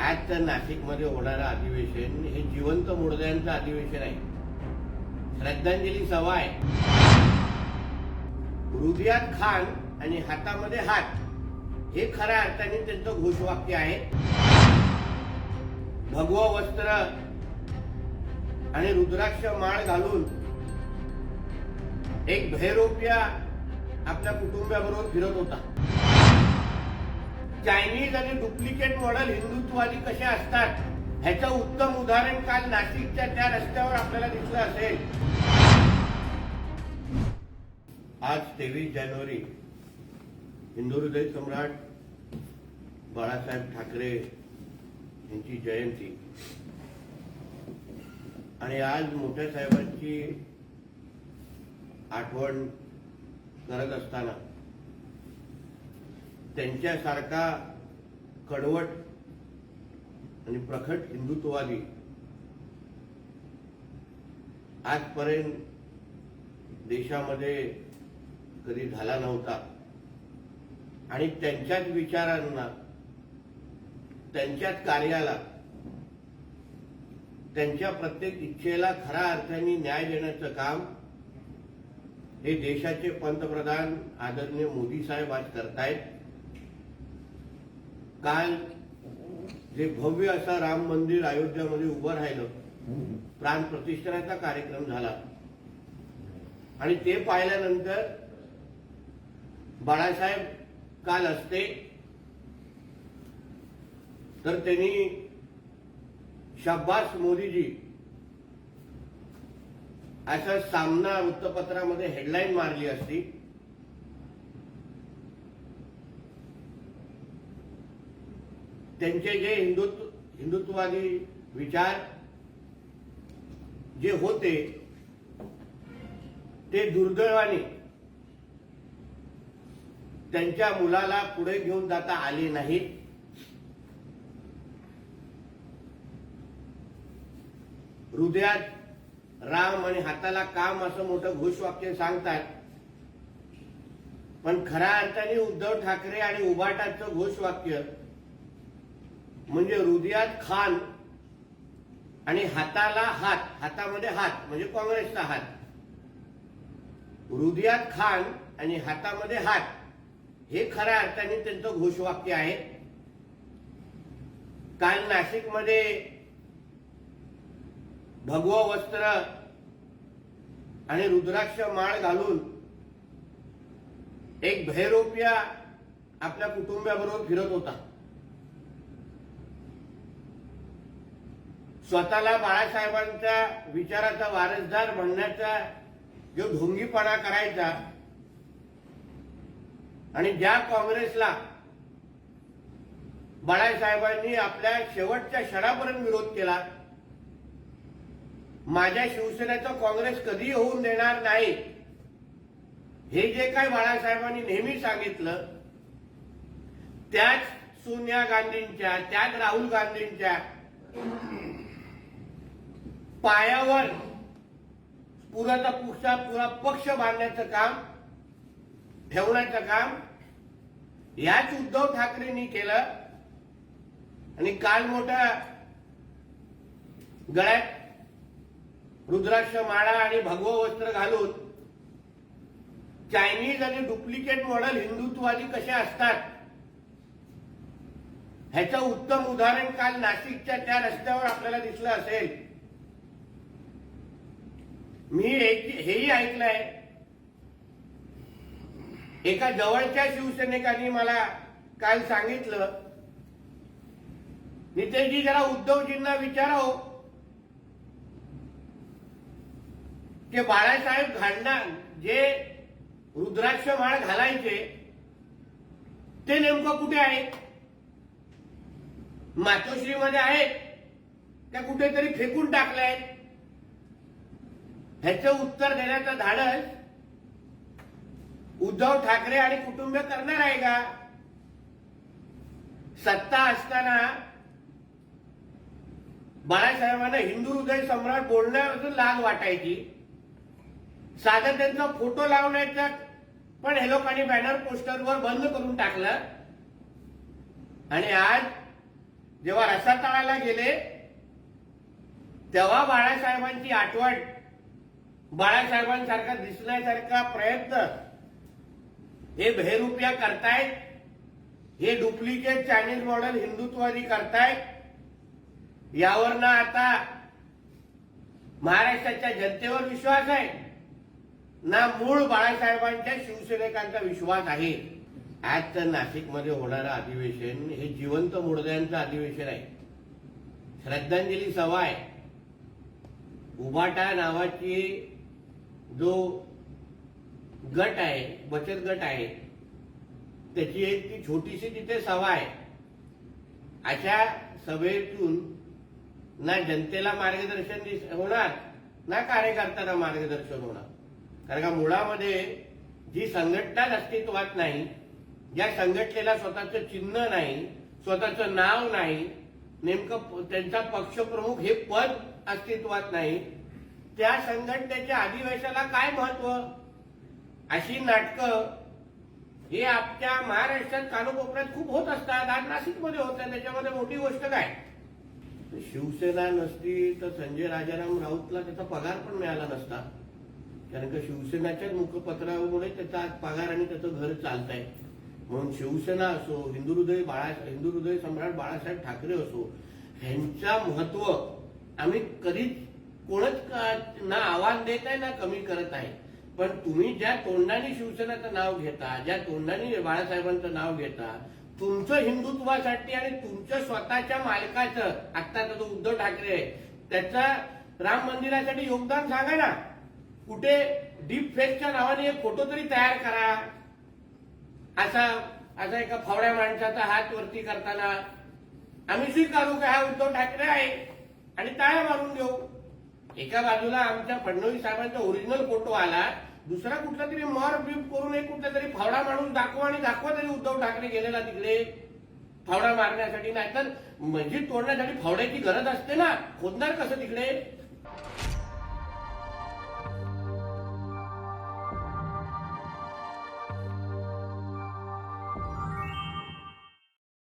आजचं नाशिकमध्ये होणारं अधिवेशन हे जिवंत मुडद्यांचं अधिवेशन आहे. श्रद्धांजली सभा आहे. हृदयात खान आणि हातामध्ये हात हे खऱ्या अर्थाने त्यांचं घोषवाक्य आहे. भगव वस्त्र आणि रुद्राक्ष माळ घालून एक भैरोप्या आपल्या कुटुंबाबरोबर फिरत होता. चायनीज आणि डुप्लिकेट मॉडेल हिंदुत्ववादी कसे असतात? ह्याचं उत्तम उदाहरण काल नाशिकच्या त्या रस्त्यावर आपल्याला दिसलं असेल. आज तेवीस जानेवारी हिंदू हृदय सम्राट बाळासाहेब ठाकरे यांची जयंती. आणि आज मोठ्या साहेबांची आठवण करत असताना त्यांच्यासारखा कडवट आणि प्रखट हिंदुत्ववादी आजपर्यंत देशामध्ये कधी झाला नव्हता. आणि त्यांच्याच विचारांना त्यांच्याच कार्याला त्यांच्या प्रत्येक इच्छेला खऱ्या अर्थाने न्याय देण्याचं काम हे देशाचे पंतप्रधान आदरणीय मोदी साहेब आज करतायत. काल जे भव्य असा राम मंदिर अयोध्यामध्ये उभं राहिलं प्राण प्रतिष्ठानाचा कार्यक्रम झाला. आणि ते पाहिल्यानंतर बाळासाहेब काल असते तर त्यांनी शब्बास मोदीजी असा सामना वृत्तपत्रामध्ये हेडलाईन मारली असती. त्यांचे जे हिंदुत्व हिंदुत्ववादी विचार जे होते ते दुर्दैवाने त्यांच्या मुलाला पुढे घेऊन जाता आले नाहीत. हृदयात राम आणि हाताला काम असं मोठं घोषवाक्य सांगतात. पण खऱ्या अर्थाने उद्धव ठाकरे आणि उभाटाचं घोषवाक्य म्हणजे हृदयात खान आणि हाताला हात हातामध्ये हात म्हणजे काँग्रेसचा हात. हृदयात खान आणि हातामध्ये हात हे खऱ्या अर्थाने त्यांचं घोषवाक्य आहे. काल नाशिकमध्ये भगव वस्त्र आणि रुद्राक्ष माळ घालून एक भैरोप्या आपल्या कुटुंबाबरोबर फिरत होता. स्वतःला बाळासाहेबांच्या विचाराचा वारसदार म्हणण्याचा जो ढोंगीपणा करायचा आणि ज्या काँग्रेसला बाळासाहेबांनी आपल्या शेवटच्या क्षणापर्यंत विरोध केला माझ्या शिवसेनेचं काँग्रेस कधी होऊन देणार नाही हे जे काही बाळासाहेबांनी नेहमी सांगितलं त्याच सोनिया गांधींच्या त्याच राहुल गांधींच्या पायावर पुराचा पुढचा पुरा पक्ष बांधण्याचं काम ठेवण्याचं काम याच उद्धव ठाकरेंनी केलं. आणि काल मोठ्या गळ्यात रुद्राक्ष माळा आणि भगव वस्त्र घालून चायनीज आणि डुप्लिकेट मॉडेल हिंदुत्ववादी कसे असतात? ह्याचं उत्तम उदाहरण काल नाशिकच्या त्या रस्त्यावर आपल्याला दिसलं असेल. मी हेही ऐकलंय. एका जवळच्या शिवसैनिकांनी मला काल सांगितलं नितेशजी जरा उद्धवजींना विचाराव की बाळासाहेब घालणार जे रुद्राक्ष माळ घालायचे ते नेमकं कुठे आहे मातोश्रीमध्ये आहेत? त्या कुठेतरी फेकून टाकलंय ह्याचं उत्तर देण्याचं धाडस उद्धव ठाकरे आणि कुटुंब करणार आहे का? सत्ता असताना बाळासाहेबांना हिंदू हृदय सम्राट बोलण्यापासून लाग वाटायची. साधं त्यांचा फोटो लावण्याचा पण हे लोकांनी बॅनर पोस्टरवर बंद करून टाकलं. आणि आज जेव्हा रसातळाला गेले तेव्हा बाळासाहेबांची आठवण बाळासाहेबांसारखा दिसण्यासारखा प्रयत्न. हे भेरुपिया करतायत. हे डुप्लिकेट चायनीज मॉडेल हिंदुत्ववादी करतायत. यावरनं आता महाराष्ट्राच्या जनतेवर विश्वास आहे. ना मूळ बाळासाहेबांच्या शिवसैनिकांचा विश्वास आहे. आज तर नाशिकमध्ये होणारं अधिवेशन हे जिवंत मुडद्यांचं अधिवेशन आहे. श्रद्धांजली सभा आहे. उबाटा नावाची जो गट आहे बचत गट आहे त्याची एक ती छोटीशी तिथे सभा आहे. अशा सभेतून ना जनतेला मार्गदर्शन दिस- होणार ना कार्यकर्त्यांना मार्गदर्शन होणार. कारण का मुळामध्ये जी संघटनाच अस्तित्वात नाही ज्या संघटनेला स्वतःचं चिन्ह नाही स्वतःचं नाव नाही नेमकं प- त्यांचा पक्षप्रमुख हे पद अस्तित्वात नाही त्या संघटनेच्या अधिवेशनाला काय महत्त्व? अशी नाटकं हे आपल्या महाराष्ट्रात कानोकोपऱ्यात खूप होत असतात. आज नाशिकमध्ये होत आहे. त्याच्यामध्ये मोठी गोष्ट काय? शिवसेना नसती तर संजय राजाराम राऊतला त्याचा पगार पण मिळाला नसता. कारण का शिवसेनाच्याच मुखपत्रामुळे त्याचा आज पगार आणि त्याचं घर चालत आहे म्हणून शिवसेना असो हिंदू हृदय बाळा हिंदू हृदय सम्राट बाळासाहेब ठाकरे असो ह्यांचा महत्त्व आम्ही कधीच कोणच ना आव्हान देत आहे ना कमी करत आहे. पण तुम्ही ज्या तोंडाने शिवसेनेचं नाव घेता ज्या तोंडाने बाळासाहेबांचं नाव घेता तुमचं हिंदुत्वासाठी आणि तुमच्या स्वतःच्या मालकाचं आत्ताचा जो उद्धव ठाकरे आहे त्याचा राम मंदिरासाठी योगदान सांगा ना. कुठे डीप फेकच्या नावाने एक फोटो तरी तयार करा. असा असा एका फावड्या माणसाचा हात वरती करताना आम्ही स्वीकारू का हा उद्धव ठाकरे आहे? आणि टाळ्या मारून देऊ. एका बाजूला आमच्या फडणवीस साहेबांचा ओरिजिनल फोटो आला दुसरा कुठला तरी मॉर बीप करून एक कुठला तरी फावडा माणूस दाखवा आणि दाखवा तरी उद्धव ठाकरे गेलेला तिकडे फावडा मारण्यासाठी. नाहीतर मस्जिद तोडण्यासाठी फावड्याची गरज असते ना. खोदणार कसं तिकडे?